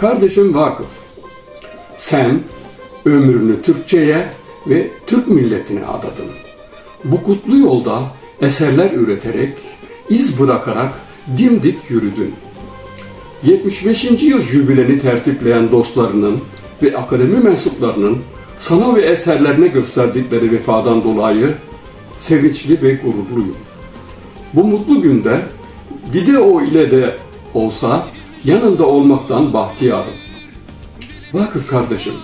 Kardeşim Vakıf, sen ömrünü Türkçe'ye ve Türk milletine adadın. Bu kutlu yolda eserler üreterek, iz bırakarak dimdik yürüdün. 75. yıl jübileni tertipleyen dostlarının ve akademi mensuplarının sana ve eserlerine gösterdikleri vefadan dolayı sevinçli ve gururluyum. Bu mutlu günde video ile de olsa yanında olmaktan bahtiyarım. Vakıf kardeşim,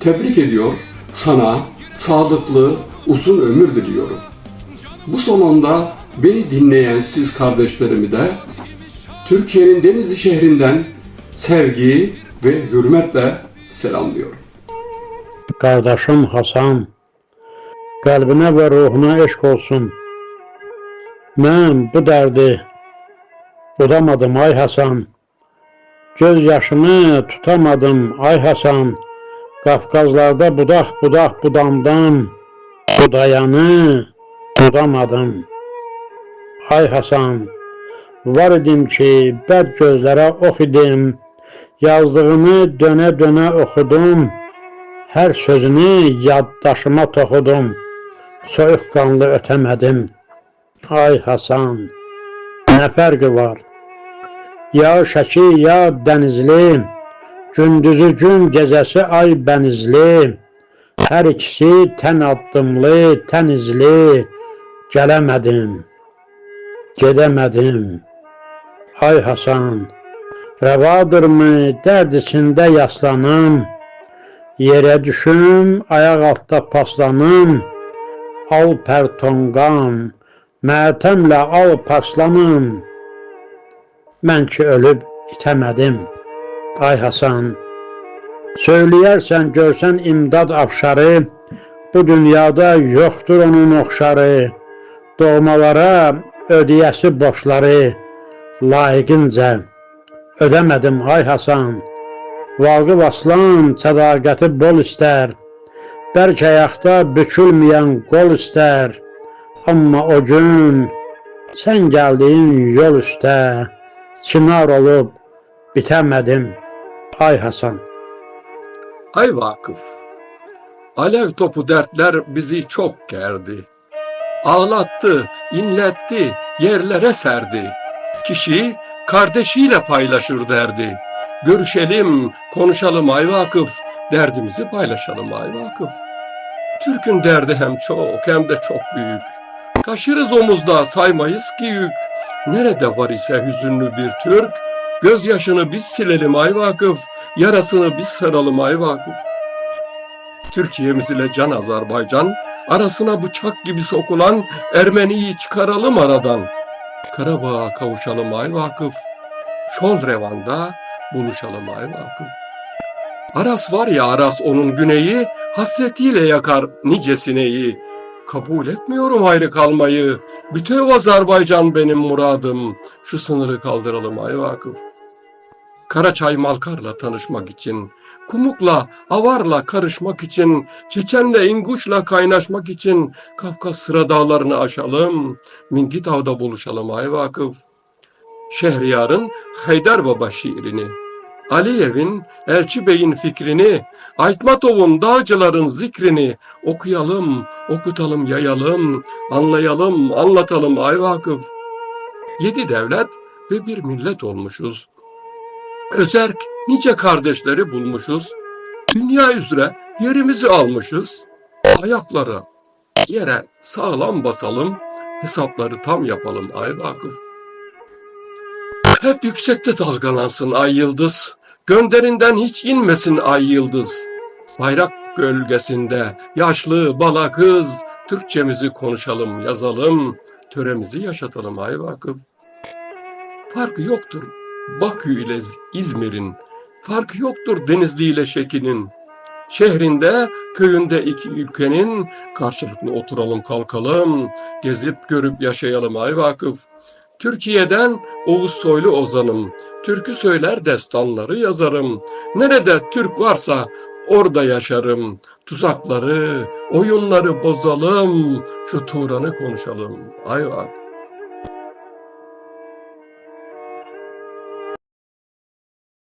tebrik ediyor, sana sağlıklı, uzun ömür diliyorum. Bu sonunda beni dinleyen siz kardeşlerimi de Türkiye'nin Denizli şehrinden sevgi ve hürmetle selamlıyorum. Kardeşim Hasan, kalbine ve ruhuna eşk olsun. Ben bu derdi budamadım ay Hasan. Göz yaşımı tutamadım ay Hasan. Kafkazlarda budak budak budamdan, budayanı budamadım. Ay Hasan, var idim ki bad gözlere ox idim. Yazdığını döne okudum. Her sözünü yaddaşıma toxudum. Soyuqqanlı ötemedim. Ay Hasan, nə fərqi var? Ya Şəki, ya Dənizli, gündüzü gün, gecəsi ay bənizli. Hər ikisi tən addımlı, tən izli. Gələmədim, gedəmədim. Ay Hasan, rəvadırmı dərd içində yaslanım? Yerə düşüm, ayaq altda paslanım. Al pərtonqam, mətəmlə al paslanım. Mən ki ölüb itəmədim. Ay Hasan, söyləyərsən görsən imdad afşarı, bu dünyada yoxdur onun oxşarı. Doğmalara ödəyəsi borçları layiqincə ödəmədim ay Hasan. Vaqif Aslan sədaqəti bol istər. Bərk ayaqda bükülməyən qol istər. Amma o gün sən gəldiyin yol üstə çınar olub bitəmədim. Ay Hasan. Ay Vakıf, alev topu dertler bizi çok gerdi. Ağlattı, inletti, yerlere serdi. Kişi kardeşiyle paylaşır derdi. Görüşelim, konuşalım ay Vakıf, derdimizi paylaşalım ay Vakıf. Türk'ün derdi hem çok hem de çok büyük. Taşırız omuzda saymayız ki yük. Nerede var ise hüzünlü bir Türk, gözyaşını biz silelim ay Vakıf, yarasını biz saralım ay Vakıf. Türkiye'miz ile Can Azerbaycan, arasına bıçak gibi sokulan Ermeniyi çıkaralım aradan. Karabağ'a kavuşalım ay Vakıf, Şol Revan'da buluşalım ay Vakıf. Aras var ya Aras onun güneyi, hasretiyle yakar nice sineği. Kabul etmiyorum ayrı kalmayı, bütün Azerbaycan benim muradım, şu sınırı kaldıralım ay Vakıf. Karaçay Malkar'la tanışmak için, Kumuk'la, Avar'la karışmak için, Çeçen'le, İnguş'la kaynaşmak için Kafkas sıra dağlarını aşalım, Mingitav'da buluşalım ay Vakıf. Şehriyar'ın Haydar Baba şiirini, Aliyev'in Elçi Bey'in fikrini, Aytmatov'un dağcıların zikrini okuyalım, okutalım, yayalım, anlayalım, anlatalım ay Vakıf. Yedi devlet ve bir millet olmuşuz. Özerk nice kardeşleri bulmuşuz. Dünya üzere yerimizi almışız. Ayakları yere sağlam basalım, hesapları tam yapalım ay Vakıf. Hep yüksekte dalgalansın ay yıldız, gönderinden hiç inmesin ay yıldız. Bayrak gölgesinde yaşlı bala kız, Türkçemizi konuşalım, yazalım, töremizi yaşatalım ay Vakıf. Farkı yoktur Bakü ile İzmir'in, farkı yoktur Denizli ile Şeki'nin. Şehrinde, köyünde iki ülkenin karşılıklı oturalım kalkalım, gezip görüp yaşayalım ay vakıf. Türkiye'den Oğuz Soylu ozanım, türkü söyler destanları yazarım. Nerede Türk varsa orada yaşarım. Tuzakları, oyunları bozalım, şu Turan'ı konuşalım. Ay vakıf.